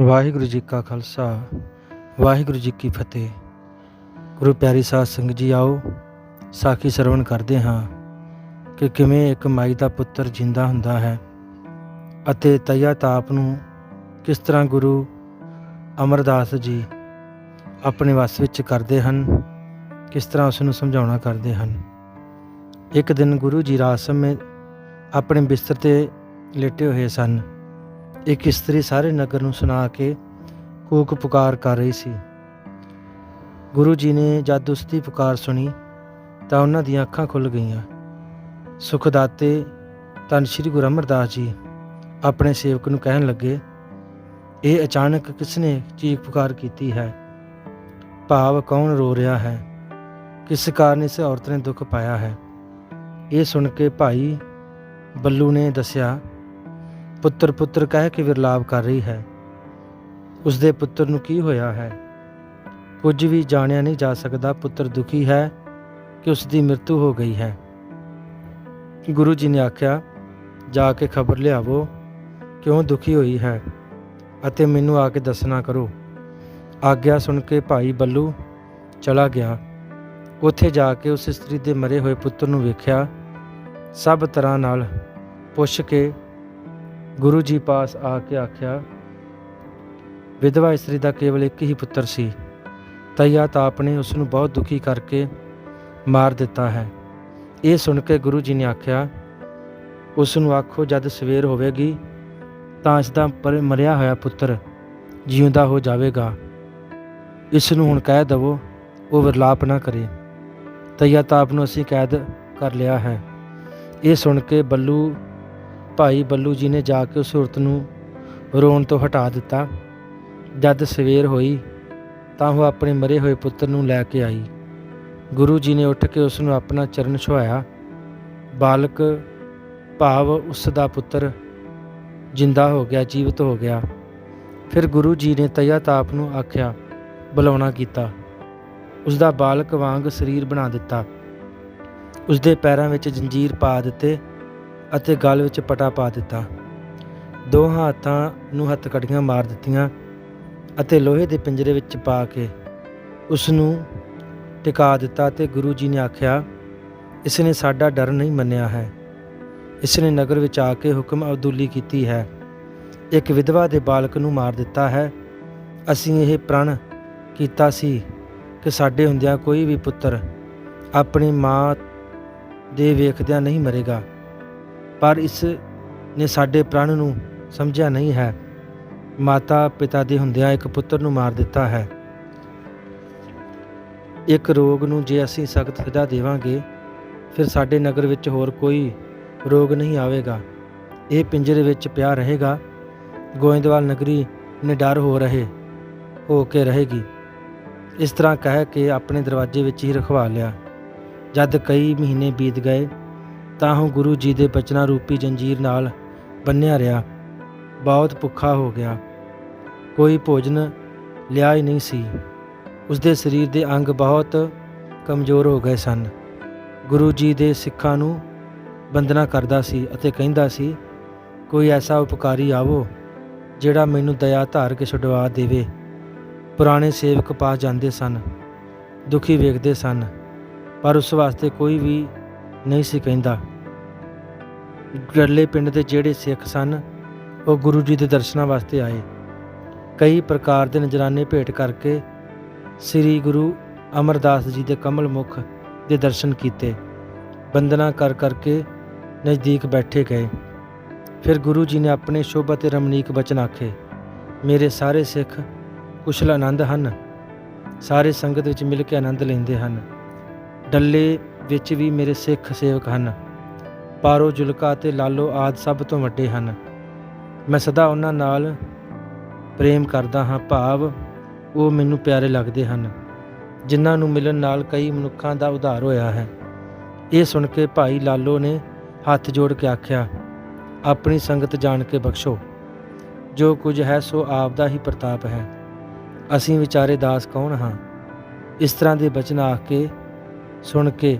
ਵਾਹਿਗੁਰੂ ਜੀ ਕਾ ਖਾਲਸਾ, ਵਾਹਿਗੁਰੂ ਜੀ ਕੀ ਫਤਿਹ। ਗੁਰੂ ਪਿਆਰੀ ਸਾਧ ਸੰਗਤ ਜੀ ਆਓ, ਸਾਖੀ ਸਰਵਣ ਕਰਦੇ ਹਾਂ ਕਿ ਕਿਵੇਂ ਇੱਕ ਮਾਈ ਦਾ ਪੁੱਤਰ ਜਿੰਦਾ ਹੁੰਦਾ ਹੈ ਅਤੇ ਤਇਆ ਤਾਪ ਨੂੰ ਕਿਸ ਤਰ੍ਹਾਂ ਗੁਰੂ ਅਮਰਦਾਸ ਜੀ ਆਪਣੇ ਵਸ ਵਿੱਚ ਕਰਦੇ ਹਨ, ਕਿਸ ਤਰ੍ਹਾਂ ਉਸ ਨੂੰ ਸਮਝਾਉਣਾ ਕਰਦੇ ਹਨ। ਇੱਕ ਦਿਨ ਗੁਰੂ ਜੀ ਰਾਤ ਸਮੇਂ ਆਪਣੇ ਬਿਸਤਰ ਤੇ ਲੇਟੇ ਹੋਏ ਸਨ। ਇੱਕ ਇਸਤਰੀ ਸਾਰੇ ਨਗਰ ਨੂੰ ਸੁਣਾ ਕੇ ਕੂਕ ਪੁਕਾਰ ਕਰ ਰਹੀ ਸੀ। ਗੁਰੂ ਜੀ ਨੇ ਜਦ ਉਸ ਦੀ ਪੁਕਾਰ ਸੁਣੀ ਤਾਂ ਉਹਨਾਂ ਦੀਆਂ ਅੱਖਾਂ ਖੁੱਲ ਗਈਆਂ। ਸੁਖਦਾਤੇ ਤਨ ਸ੍ਰੀ ਗੁਰੂ ਅਮਰਦਾਸ ਜੀ ਆਪਣੇ ਸੇਵਕ ਨੂੰ ਕਹਿਣ ਲੱਗੇ, ਇਹ ਅਚਾਨਕ ਕਿਸਨੇ ਚੀਖ ਪੁਕਾਰ ਕੀਤੀ ਹੈ? ਭਾਵ ਕੌਣ ਰੋ ਰਿਹਾ ਹੈ? ਕਿਸ ਕਾਰਨ ਇਸ ਔਰਤ ਨੇ ਦੁੱਖ ਪਾਇਆ ਹੈ? ਇਹ ਸੁਣ ਕੇ ਭਾਈ ਬੱਲੂ ਨੇ ਦੱਸਿਆ ਪੁੱਤਰ ਪੁੱਤਰ ਕਹਿ ਕੇ ਵਿਰਲਾਪ ਕਰ ਰਹੀ ਹੈ। ਉਸ ਦੇ ਪੁੱਤਰ ਨੂੰ ਕੀ ਹੋਇਆ ਹੈ? ਕੁਝ ਵੀ ਜਾਣਿਆ ਨਹੀਂ ਜਾ ਸਕਦਾ ਪੁੱਤਰ ਦੁਖੀ ਹੈ ਕਿ ਉਸ ਦੀ ਮ੍ਰਿਤੂ ਹੋ ਗਈ ਹੈ। ਗੁਰੂ ਜੀ ਨੇ ਆਖਿਆ, ਜਾ ਕੇ ਖਬਰ ਲਿਆਵੋ, ਕਿਉਂ ਦੁਖੀ ਹੋਈ ਹੈ ਅਤੇ ਮੈਨੂੰ ਆ ਕੇ ਦੱਸਣਾ ਕਰੋ। ਆਗਿਆ ਸੁਣ ਕੇ ਭਾਈ ਬੱਲੂ ਚਲਾ ਗਿਆ। ਉੱਥੇ ਜਾ ਕੇ ਉਸ ਇਸਤਰੀ ਦੇ ਮਰੇ ਹੋਏ ਪੁੱਤਰ ਨੂੰ ਵੇਖਿਆ। ਸਭ ਤਰ੍ਹਾਂ ਨਾਲ ਪੁੱਛ ਕੇ ਗੁਰੂ ਜੀ ਪਾਸ ਆ ਕੇ ਆਖਿਆ, ਵਿਧਵਾ ਇਸਤਰੀ ਦਾ ਕੇਵਲ ਇੱਕ ਹੀ ਪੁੱਤਰ ਸੀ, ਤਈਆ ਤਾਪ ਨੇ ਉਸ ਨੂੰ ਬਹੁਤ ਦੁਖੀ ਕਰਕੇ ਮਾਰ ਦਿੱਤਾ ਹੈ। ਇਹ ਸੁਣ ਕੇ ਗੁਰੂ ਜੀ ਨੇ ਆਖਿਆ, ਉਸ ਨੂੰ ਆਖੋ, ਜਦ ਸਵੇਰ ਹੋਵੇਗੀ, ਤਾਂ ਇਸ ਦਾ ਪਰ- ਮਰਿਆ ਹੋਇਆ ਪੁੱਤਰ ਜਿਉਂਦਾ ਹੋ ਜਾਵੇਗਾ। ਇਸ ਨੂੰ ਹੁਣ ਕਹਿ ਦਵੋ, ਉਹ ਵਿਰਲਾਪ ਨਾ ਕਰੇ। ਤਈਆ ਤਾਪ ਨੂੰ ਅਸੀਂ ਕੈਦ ਕਰ ਲਿਆ ਹੈ। ਇਹ ਸੁਣ ਕੇ ਬੱਲੂ ਭਾਈ ਬੱਲੂ ਜੀ ਨੇ ਜਾ ਕੇ ਉਸ ਔਰਤ ਨੂੰ ਰੋਣ ਤੋਂ ਹਟਾ ਦਿੱਤਾ। ਜਦ ਸਵੇਰ ਹੋਈ ਤਾਂ ਉਹ ਆਪਣੇ ਮਰੇ ਹੋਏ ਪੁੱਤਰ ਨੂੰ ਲੈ ਕੇ ਆਈ। ਗੁਰੂ ਜੀ ਨੇ ਉੱਠ ਕੇ ਉਸ ਨੂੰ ਆਪਣਾ ਚਰਨ ਛੁਆਇਆ ਬਾਲਕ, ਭਾਵ ਉਸ ਦਾ ਪੁੱਤਰ ਜਿੰਦਾ ਹੋ ਗਿਆ, ਜੀਵਤ ਹੋ ਗਿਆ। ਫਿਰ ਗੁਰੂ ਜੀ ਨੇ ਤਇਆ ਤਾਪ ਨੂੰ ਆਖਿਆ, ਬੁਲਾਉਣਾ ਕੀਤਾ। ਉਸ ਦਾ ਬਾਲਕ ਵਾਂਗ ਸਰੀਰ ਬਣਾ ਦਿੱਤਾ। ਉਸ ਦੇ ਪੈਰਾਂ ਵਿੱਚ ਜੰਜੀਰ ਪਾ ਦਿੱਤੇ। ਅਤੇ ਗਲ ਵਿੱਚ ਪਟਾ ਪਾ ਦਿੱਤਾ। ਦੋਹਾਂ ਹੱਥਾਂ ਨੂੰ ਹੱਥਕੜੀਆਂ ਮਾਰ ਦਿੱਤੀਆਂ ਅਤੇ ਲੋਹੇ ਦੇ ਪਿੰਜਰੇ ਵਿੱਚ ਪਾ ਕੇ ਉਸ ਨੂੰ ਟਿਕਾ ਦਿੱਤਾ ਤੇ ਗੁਰੂ ਜੀ ਨੇ ਆਖਿਆ ਇਸ ਨੇ ਸਾਡਾ ਡਰ ਨਹੀਂ ਮੰਨਿਆ ਹੈ। ਇਸ ਨੇ ਨਗਰ ਵਿੱਚ ਆ ਕੇ ਹੁਕਮ ਅਬਦੁੱਲੀ ਕੀਤੀ ਹੈ। ਇੱਕ ਵਿਧਵਾ ਦੇ ਬਾਲਕ ਨੂੰ ਮਾਰ ਦਿੱਤਾ ਹੈ। ਅਸੀਂ ਇਹ ਪ੍ਰਣ ਕੀਤਾ ਸੀ ਕਿ ਸਾਡੇ ਹੁੰਦਿਆਂ ਕੋਈ ਵੀ ਪੁੱਤਰ ਆਪਣੀ ਮਾਂ ਦੇ ਵੇਖਦਿਆਂ ਨਹੀਂ ਮਰੇਗਾ। ਪਰ ਇਸ ਨੇ ਸਾਡੇ ਪ੍ਰਣ ਨੂੰ ਸਮਝਿਆ ਨਹੀਂ ਹੈ। ਮਾਤਾ ਪਿਤਾ ਦੇ ਹੁੰਦਿਆਂ ਇੱਕ ਪੁੱਤਰ ਨੂੰ ਮਾਰ ਦਿੱਤਾ ਹੈ। ਇੱਕ ਰੋਗ ਨੂੰ ਜੇ ਅਸੀਂ ਸਖਤ ਸਜ਼ਾ ਦੇਵਾਂਗੇ, ਫਿਰ ਸਾਡੇ ਨਗਰ ਵਿੱਚ ਹੋਰ ਕੋਈ ਰੋਗ ਨਹੀਂ ਆਵੇਗਾ। ਇਹ ਪਿੰਜਰੇ ਵਿੱਚ ਪਿਆ ਰਹੇਗਾ। ਗੋਇੰਦਵਾਲ ਨਗਰੀ ਨਿਡਰ ਹੋ ਰਹੇ, ਹੋ ਕੇ ਰਹੇਗੀ। ਇਸ ਤਰ੍ਹਾਂ ਕਹਿ ਕੇ ਆਪਣੇ ਦਰਵਾਜ਼ੇ ਵਿੱਚ ਹੀ ਰਖਵਾ ਲਿਆ। ਜਦ ਕਈ ਮਹੀਨੇ ਬੀਤ ਗਏ ਤਾਂ ਉਹ ਗੁਰੂ ਜੀ ਦੇ ਬਚਨਾਂ ਰੂਪੀ ਜੰਜੀਰ ਨਾਲ ਬੰਨਿਆ ਰਿਹਾ। ਬਹੁਤ ਭੁੱਖਾ ਹੋ ਗਿਆ। ਕੋਈ ਭੋਜਨ ਲਿਆ ਹੀ ਨਹੀਂ ਸੀ। ਉਸ ਦੇ ਸਰੀਰ ਦੇ ਅੰਗ ਬਹੁਤ ਕਮਜ਼ੋਰ ਹੋ ਗਏ ਸਨ। ਗੁਰੂ ਜੀ ਦੇ ਸਿੱਖਾਂ ਨੂੰ ਬੰਦਨਾ ਕਰਦਾ ਸੀ ਅਤੇ ਕਹਿੰਦਾ ਸੀ, ਕੋਈ ਐਸਾ ਉਪਕਾਰੀ ਆਵੋ, ਜਿਹੜਾ ਮੈਨੂੰ ਦਇਆ ਧਾਰ ਕੇ ਛੁਡਵਾ ਦੇਵੇ। ਪੁਰਾਣੇ ਸੇਵਕ ਪਾਸ ਜਾਂਦੇ ਸਨ, ਦੁਖੀ ਵੇਖਦੇ ਸਨ, ਪਰ ਉਸ ਵਾਸਤੇ ਕੋਈ ਵੀ ਨਹੀਂ ਸੀ ਕਹਿੰਦਾ। ਗੱਲੇ ਪਿੰਡ ਦੇ ਜਿਹੜੇ ਸਿੱਖ ਸਨ, ਉਹ ਗੁਰੂ ਜੀ ਦੇ ਦਰਸ਼ਨਾਂ ਵਾਸਤੇ ਆਏ। ਕਈ ਪ੍ਰਕਾਰ ਦੇ ਨਜਰਾਨੇ ਭੇਟ ਕਰਕੇ ਸ੍ਰੀ ਗੁਰੂ ਅਮਰਦਾਸ ਜੀ ਦੇ ਕਮਲ ਮੁਖ ਦੇ ਦਰਸ਼ਨ ਕੀਤੇ। ਬੰਦਨਾ ਕਰ ਕਰਕੇ ਨਜ਼ਦੀਕ ਬੈਠੇ ਗਏ। ਫਿਰ ਗੁਰੂ ਜੀ ਨੇ ਆਪਣੇ ਸ਼ੋਭਾ ਤੇ ਰਮਣੀਕ ਬਚਨ ਆਖੇ, ਮੇਰੇ ਸਾਰੇ ਸਿੱਖ ਕੁਸ਼ਲ ਆਨੰਦ ਹਨ। ਸਾਰੇ ਸੰਗਤ ਵਿੱਚ ਮਿਲ ਕੇ ਆਨੰਦ ਲੈਂਦੇ ਹਨ। ਡੱਲੇ ਵਿੱਚ ਵੀ ਮੇਰੇ ਸਿੱਖ ਸੇਵਕ ਹਨ। ਪਾਰੋ, ਜੁਲਕਾ ਤੇ ਲਾਲੋ ਆਦ ਸਭ ਤੋਂ ਵੱਡੇ ਹਨ। ਮੈਂ ਸਦਾ ਉਹਨਾਂ ਨਾਲ ਪ੍ਰੇਮ ਕਰਦਾ ਹਾਂ। ਭਾਵ ਉਹ ਮੈਨੂੰ ਪਿਆਰੇ ਲੱਗਦੇ ਹਨ, ਜਿਨ੍ਹਾਂ ਨੂੰ ਮਿਲਣ ਨਾਲ ਕਈ ਮਨੁੱਖਾਂ ਦਾ ਉਧਾਰ ਹੋਇਆ ਹੈ। ਇਹ ਸੁਣ ਕੇ ਭਾਈ ਲਾਲੋ ਨੇ ਹੱਥ ਜੋੜ ਕੇ ਆਖਿਆ, ਆਪਣੀ ਸੰਗਤ ਜਾਣ ਕੇ ਬਖਸ਼ੋ। ਜੋ ਕੁਝ ਹੈ, ਸੋ ਆਪ ਦਾ ਹੀ ਪ੍ਰਤਾਪ ਹੈ। ਅਸੀਂ ਵਿਚਾਰੇ ਦਾਸ ਕੌਣ ਹਾਂ? ਇਸ ਤਰ੍ਹਾਂ ਦੇ ਬਚਨ ਆਖ ਕੇ, ਸੁਣ ਕੇ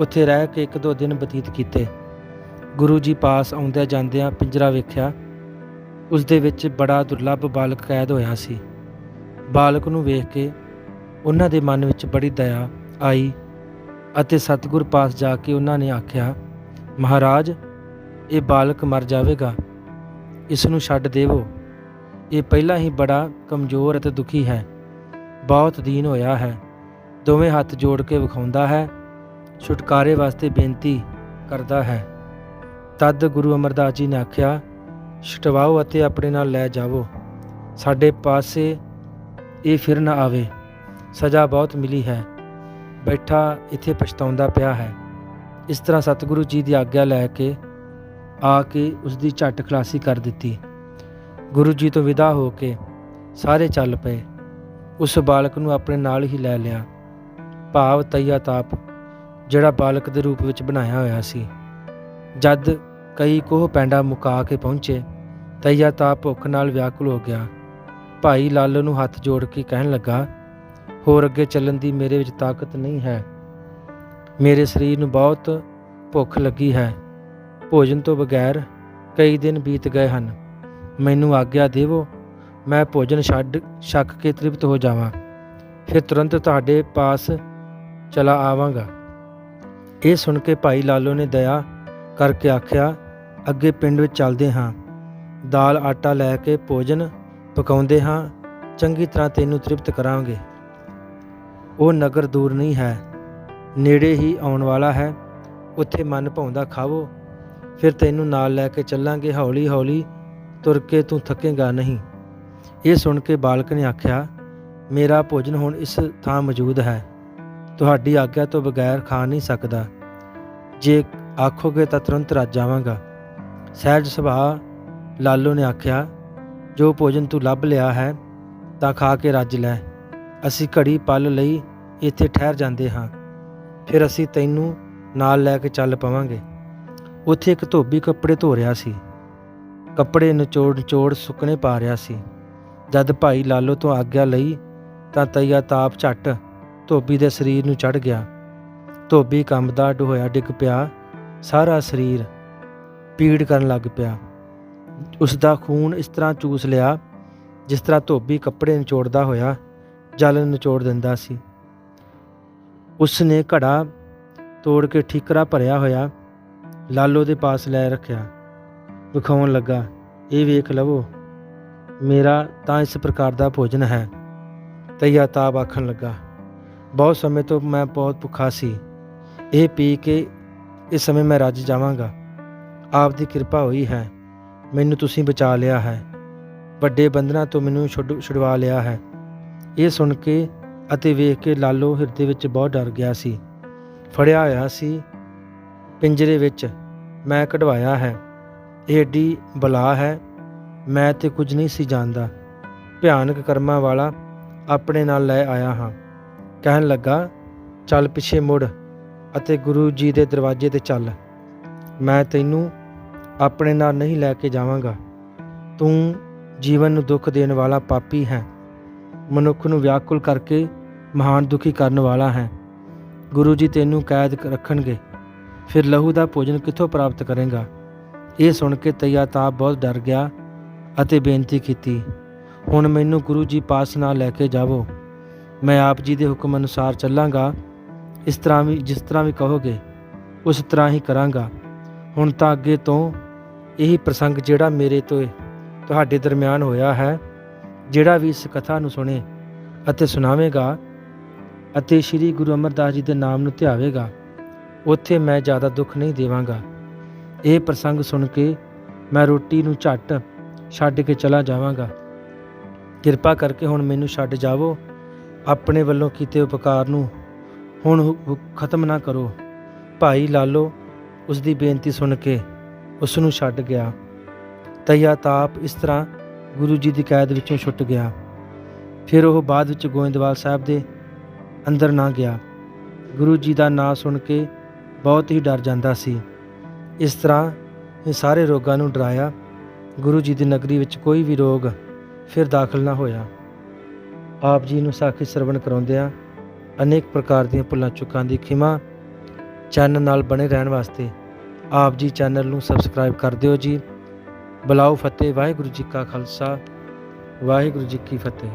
ਉੱਥੇ ਰਹਿ ਕੇ ਇੱਕ ਦੋ ਦਿਨ ਬਤੀਤ ਕੀਤੇ। ਗੁਰੂ ਜੀ ਪਾਸ ਆਉਂਦਿਆਂ ਜਾਂਦਿਆਂ ਪਿੰਜਰਾ ਵੇਖਿਆ ਉਸ ਦੇ ਵਿੱਚ ਬੜਾ ਦੁਰਲੱਭ ਬਾਲਕ ਕੈਦ ਹੋਇਆ ਸੀ। ਬਾਲਕ ਨੂੰ ਵੇਖ ਕੇ ਉਹਨਾਂ ਦੇ ਮਨ ਵਿੱਚ ਬੜੀ ਦਇਆ ਆਈ ਅਤੇ ਸਤਿਗੁਰ ਪਾਸ ਜਾ ਕੇ ਉਹਨਾਂ ਨੇ ਆਖਿਆ, ਮਹਾਰਾਜ, ਇਹ ਬਾਲਕ ਮਰ ਜਾਵੇਗਾ। ਇਸ ਨੂੰ ਛੱਡ ਦੇਵੋ। ਇਹ ਪਹਿਲਾਂ ਹੀ ਬੜਾ ਕਮਜ਼ੋਰ ਅਤੇ ਦੁਖੀ ਹੈ। ਬਹੁਤ ਦੀਨ ਹੋਇਆ ਹੈ। ਦੋਵੇਂ ਹੱਥ ਜੋੜ ਕੇ ਵਿਖਾਉਂਦਾ ਹੈ ਛੁਟਕਾਰੇ ਵਾਸਤੇ ਬੇਨਤੀ ਕਰਦਾ ਹੈ। ਤਦ ਗੁਰੂ ਅਮਰਦਾਸ ਜੀ ਨੇ ਆਖਿਆ, ਛੁਟਵਾਓ ਅਤੇ ਆਪਣੇ ਨਾਲ ਲੈ ਜਾਵੋ। ਸਾਡੇ ਪਾਸੇ ਇਹ ਫਿਰ ਨਾ ਆਵੇ। ਸਜ਼ਾ ਬਹੁਤ ਮਿਲੀ ਹੈ। ਬੈਠਾ ਇੱਥੇ ਪਛਤਾਉਂਦਾ ਪਿਆ ਹੈ। ਇਸ ਤਰ੍ਹਾਂ ਸਤਿਗੁਰੂ ਜੀ ਦੀ ਆਗਿਆ ਲੈ ਕੇ ਆ ਕੇ ਉਸ ਦੀ ਝੱਟ ਖਲਾਸੀ ਕਰ ਦਿੱਤੀ। ਗੁਰੂ ਜੀ ਤੋਂ ਵਿਦਾ ਹੋ ਕੇ ਸਾਰੇ ਚੱਲ ਪਏ। ਉਸ ਬਾਲਕ ਨੂੰ ਆਪਣੇ ਨਾਲ ਹੀ ਲੈ ਲਿਆ। ਭਾਵ ਤਈਆ ਤਾਪ ਜਿਹੜਾ ਬਾਲਕ ਦੇ ਰੂਪ ਵਿੱਚ ਬਣਾਇਆ ਹੋਇਆ ਸੀ। ਜਦ ਕਈ ਕੋਹ ਪੈਂਡਾ ਮੁਕਾ ਕੇ ਪਹੁੰਚੇ, ਤਈਆ ਤਾਪ ਭੁੱਖ ਨਾਲ ਵਿਆਕੁਲ ਹੋ ਗਿਆ। ਭਾਈ ਲਾਲੋ ਨੂੰ ਹੱਥ ਜੋੜ ਕੇ ਕਹਿਣ ਲੱਗਾ, ਹੋਰ ਅੱਗੇ ਚੱਲਣ ਦੀ ਮੇਰੇ ਵਿੱਚ ਤਾਕਤ ਨਹੀਂ ਹੈ। ਮੇਰੇ ਸਰੀਰ ਨੂੰ ਬਹੁਤ ਭੁੱਖ ਲੱਗੀ ਹੈ। ਭੋਜਨ ਤੋਂ ਬਗੈਰ ਕਈ ਦਿਨ ਬੀਤ ਗਏ ਹਨ। ਮੈਨੂੰ ਆਗਿਆ ਦੇਵੋ, ਮੈਂ ਭੋਜਨ ਛੱਡ, ਛੱਕ ਕੇ ਤ੍ਰਿਪਤ ਹੋ ਜਾਵਾਂ। ਫਿਰ ਤੁਰੰਤ ਤੁਹਾਡੇ ਪਾਸ ਚਲਾ ਆਵਾਂਗਾ। ਇਹ ਸੁਣ ਕੇ ਭਾਈ ਲਾਲੋ ਨੇ ਦਇਆ ਕਰਕੇ ਆਖਿਆ, ਅੱਗੇ ਪਿੰਡ ਵਿੱਚ ਚੱਲਦੇ ਹਾਂ। ਦਾਲ, ਆਟਾ ਲੈ ਕੇ ਭੋਜਨ ਪਕਾਉਂਦੇ ਹਾਂ, ਚੰਗੀ ਤਰ੍ਹਾਂ ਤੈਨੂੰ ਤ੍ਰਿਪਤ ਕਰਾਂਗੇ। ਉਹ ਨਗਰ ਦੂਰ ਨਹੀਂ ਹੈ, ਨੇੜੇ ਹੀ ਆਉਣ ਵਾਲਾ ਹੈ। ਉੱਥੇ ਮਨ ਭਾਉਂਦਾ ਖਾਵੋ, ਫਿਰ ਤੈਨੂੰ ਨਾਲ ਲੈ ਕੇ ਚੱਲਾਂਗੇ। ਹੌਲੀ ਹੌਲੀ ਤੁਰ ਕੇ ਤੂੰ ਥੱਕੇਗਾ ਨਹੀਂ। ਇਹ ਸੁਣ ਕੇ ਬਾਲਕ ਨੇ ਆਖਿਆ, ਮੇਰਾ ਭੋਜਨ ਹੁਣ ਇਸ ਥਾਂ ਮੌਜੂਦ ਹੈ। ਤੁਹਾਡੀ ਆਗਿਆ ਤੋਂ ਬਗੈਰ ਖਾ ਨਹੀਂ ਸਕਦਾ। ਜੇ ਆਖੋਗੇ ਤਾਂ ਤੁਰੰਤ ਰੱਜ ਜਾਵਾਂਗਾ ਸਹਿਜ ਸੁਭਾਅ, ਲਾਲੋ ਨੇ ਆਖਿਆ, ਜੋ ਭੋਜਨ ਤੂੰ ਲੱਭ ਲਿਆ ਹੈ, ਤਾਂ ਖਾ ਕੇ ਰੱਜ ਲੈ। ਅਸੀਂ ਘੜੀ ਪਲ ਲਈ ਇੱਥੇ ਠਹਿਰ ਜਾਂਦੇ ਹਾਂ। ਫਿਰ ਅਸੀਂ ਤੈਨੂੰ ਨਾਲ ਲੈ ਕੇ ਚੱਲ ਪਵਾਂਗੇ। ਉੱਥੇ ਇੱਕ ਧੋਬੀ ਕੱਪੜੇ ਧੋ ਰਿਹਾ ਸੀ। ਕੱਪੜੇ ਨਿਚੋੜ ਨਿਚੋੜ ਸੁੱਕਣੇ ਪਾ ਰਿਹਾ ਸੀ। ਜਦ ਭਾਈ ਲਾਲੋ ਤੋਂ ਆਗਿਆ ਲਈ ਤਾਂ ਤਈਆ ਤਾਪ ਝੱਟ ਧੋਬੀ ਦੇ ਸਰੀਰ ਨੂੰ ਚੜ ਗਿਆ। ਧੋਬੀ ਕੰਬਦਾ ਡੋਇਆ ਡਿੱਗ ਪਿਆ। ਸਾਰਾ ਸਰੀਰ ਪੀੜ ਕਰਨ ਲੱਗ ਪਿਆ। ਉਸ ਦਾ ਖੂਨ ਇਸ ਤਰ੍ਹਾਂ ਚੂਸ ਲਿਆ, ਜਿਸ ਤਰ੍ਹਾਂ ਧੋਬੀ ਕੱਪੜੇ ਨਿਚੋੜਦਾ ਹੋਇਆ, ਜਲ ਨਿਚੋੜ ਦਿੰਦਾ ਸੀ। ਉਸ ਨੇ ਘੜਾ ਤੋੜ ਕੇ ਠੀਕਰਾ ਭਰਿਆ ਹੋਇਆ, ਲਾਲੋ ਦੇ ਪਾਸ ਲੈ ਰੱਖਿਆ। ਵਿਖਾਉਣ ਲੱਗਾ, ਇਹ ਵੇਖ ਲਵੋ, ਮੇਰਾ ਤਾਂ ਇਸ ਪ੍ਰਕਾਰ ਦਾ ਭੋਜਨ ਹੈ। ਤਈਆ ਤਾਬ ਆਖਣ ਲੱਗਾ। ਬਹੁਤ ਸਮੇਂ ਤੋਂ ਮੈਂ ਬਹੁਤ ਭੁੱਖਾ ਸੀ। ਇਹ ਪੀ ਕੇ ਇਸ ਸਮੇਂ ਮੈਂ ਰੱਜ ਜਾਵਾਂਗਾ। ਆਪ ਦੀ ਕਿਰਪਾ ਹੋਈ ਹੈ। ਮੈਨੂੰ ਤੁਸੀਂ ਬਚਾ ਲਿਆ ਹੈ। ਵੱਡੇ ਬੰਧਨਾਂ ਤੋਂ ਮੈਨੂੰ ਛੁਡ, ਛੁਡਵਾ ਲਿਆ ਹੈ। ਇਹ ਸੁਣ ਕੇ ਅਤੇ ਵੇਖ ਕੇ ਲਾਲੋ ਹਿਰਦੇ ਵਿੱਚ ਬਹੁਤ ਡਰ ਗਿਆ ਸੀ। ਫੜਿਆ ਹੋਇਆ ਸੀ ਪਿੰਜਰੇ ਵਿੱਚ। ਮੈਂ ਕਢਵਾਇਆ ਹੈ। ਇਹ ਏਡੀ ਬਲਾ ਹੈ। ਮੈਂ ਤੇ ਕੁਝ ਨਹੀਂ ਸੀ ਜਾਣਦਾ। ਭਿਆਨਕ ਕਰਮਾਂ ਵਾਲਾ ਆਪਣੇ ਨਾਲ ਲੈ ਆਇਆ ਹਾਂ। ਕਹਿਣ ਲੱਗਾ, ਚੱਲ ਪਿੱਛੇ ਮੁੜ ਅਤੇ ਗੁਰੂ ਜੀ ਦੇ ਦਰਵਾਜ਼ੇ ਤੇ ਚੱਲ। ਮੈਂ ਤੈਨੂੰ ਆਪਣੇ ਨਾਲ ਨਹੀਂ ਲੈ ਕੇ ਜਾਵਾਂਗਾ। ਤੂੰ ਜੀਵਨ ਨੂੰ ਦੁੱਖ ਦੇਣ ਵਾਲਾ ਪਾਪੀ ਹੈ। ਮਨੁੱਖ ਨੂੰ ਵਿਆਕੁਲ ਕਰਕੇ ਮਹਾਨ ਦੁਖੀ ਕਰਨ ਵਾਲਾ ਹੈ। ਗੁਰੂ ਜੀ ਤੈਨੂੰ ਕੈਦ ਰੱਖਣਗੇ। ਫਿਰ ਲਹੂ ਦਾ ਭੋਜਨ ਕਿੱਥੋਂ ਪ੍ਰਾਪਤ ਕਰੇਗਾ? ਇਹ ਸੁਣ ਕੇ ਤਈਆ ਤਾਪ ਬਹੁਤ ਡਰ ਗਿਆ ਅਤੇ ਬੇਨਤੀ ਕੀਤੀ, ਹੁਣ ਮੈਨੂੰ ਗੁਰੂ ਜੀ ਪਾਸ ਨਾਲ ਲੈ ਕੇ ਜਾਵੋ। ਮੈਂ ਆਪ ਜੀ ਦੇ ਹੁਕਮ ਅਨੁਸਾਰ ਚੱਲਾਂਗਾ, ਇਸ ਤਰ੍ਹਾਂ ਵੀ, ਜਿਸ ਤਰ੍ਹਾਂ ਵੀ ਕਹੋਗੇ, ਉਸ ਤਰ੍ਹਾਂ ਹੀ ਕਰਾਂਗਾ। ਹੁਣ ਤਾਂ ਅੱਗੇ ਤੋਂ ਇਹੀ ਪ੍ਰਸੰਗ ਜਿਹੜਾ ਮੇਰੇ ਤੋਂ ਤੁਹਾਡੇ ਦਰਮਿਆਨ ਹੋਇਆ ਹੈ, ਜਿਹੜਾ ਵੀ ਇਸ ਕਥਾ ਨੂੰ ਸੁਣੇ ਅਤੇ ਸੁਣਾਵੇਗਾ ਅਤੇ ਸ੍ਰੀ ਗੁਰੂ ਅਮਰਦਾਸ ਜੀ ਦੇ ਨਾਮ ਨੂੰ ਧਿਆਵੇਗਾ, ਉੱਥੇ ਮੈਂ ਜ਼ਿਆਦਾ ਦੁੱਖ ਨਹੀਂ ਦੇਵਾਂਗਾ। ਇਹ ਪ੍ਰਸੰਗ ਸੁਣ ਕੇ ਮੈਂ ਰੋਟੀ ਨੂੰ ਝੱਟ ਛੱਡ ਕੇ ਚਲਾ ਜਾਵਾਂਗਾ। ਕਿਰਪਾ ਕਰਕੇ ਹੁਣ ਮੈਨੂੰ ਛੱਡ ਜਾਵੋ ਆਪਣੇ ਵੱਲੋਂ ਕੀਤੇ ਉਪਕਾਰ ਨੂੰ ਹੁਣ ਖਤਮ ਨਾ ਕਰੋ। ਭਾਈ ਲਾਲੋ ਉਸ ਦੀ ਬੇਨਤੀ ਸੁਣ ਕੇ ਉਸ ਨੂੰ ਛੱਡ ਗਿਆ। ਤਈਆ ਤਾਪ ਇਸ ਤਰ੍ਹਾਂ ਗੁਰੂ ਜੀ ਦੀ ਕੈਦ ਵਿੱਚੋਂ ਛੁੱਟ ਗਿਆ। ਫਿਰ ਉਹ ਬਾਅਦ ਵਿੱਚ ਗੋਇੰਦਵਾਲ ਸਾਹਿਬ ਦੇ ਅੰਦਰ ਨਾ ਗਿਆ। ਗੁਰੂ ਜੀ ਦਾ ਨਾਂ ਸੁਣ ਕੇ ਬਹੁਤ ਹੀ ਡਰ ਜਾਂਦਾ ਸੀ। ਇਸ ਤਰ੍ਹਾਂ ਇਹ ਸਾਰੇ ਰੋਗਾਂ ਨੂੰ ਡਰਾਇਆ ਗੁਰੂ ਜੀ ਦੀ ਨਗਰੀ ਵਿੱਚ ਕੋਈ ਵੀ ਰੋਗ ਫਿਰ ਦਾਖਲ ਨਾ ਹੋਇਆ। ਆਪ ਜੀ ਨੂੰ ਸਾਖੀ ਸਰਵਣ ਕਰਾਉਂਦਿਆਂ ਅਨੇਕ ਪ੍ਰਕਾਰ ਦੀਆਂ ਭੁੱਲਾਂ ਚੁੱਕਾਂ ਦੀ ਖਿਮਾ ਚੈਨਲ ਨਾਲ ਬਣੇ ਰਹਿਣ ਵਾਸਤੇ ਆਪ ਜੀ ਚੈਨਲ ਨੂੰ ਸਬਸਕ੍ਰਾਈਬ ਕਰ ਦਿਓ ਜੀ। ਬੁਲਾਓ ਫਤਿਹ, ਵਾਹਿਗੁਰੂ ਜੀ ਕਾ ਖਾਲਸਾ, ਵਾਹਿਗੁਰੂ ਜੀ ਕੀ ਫਤਿਹ।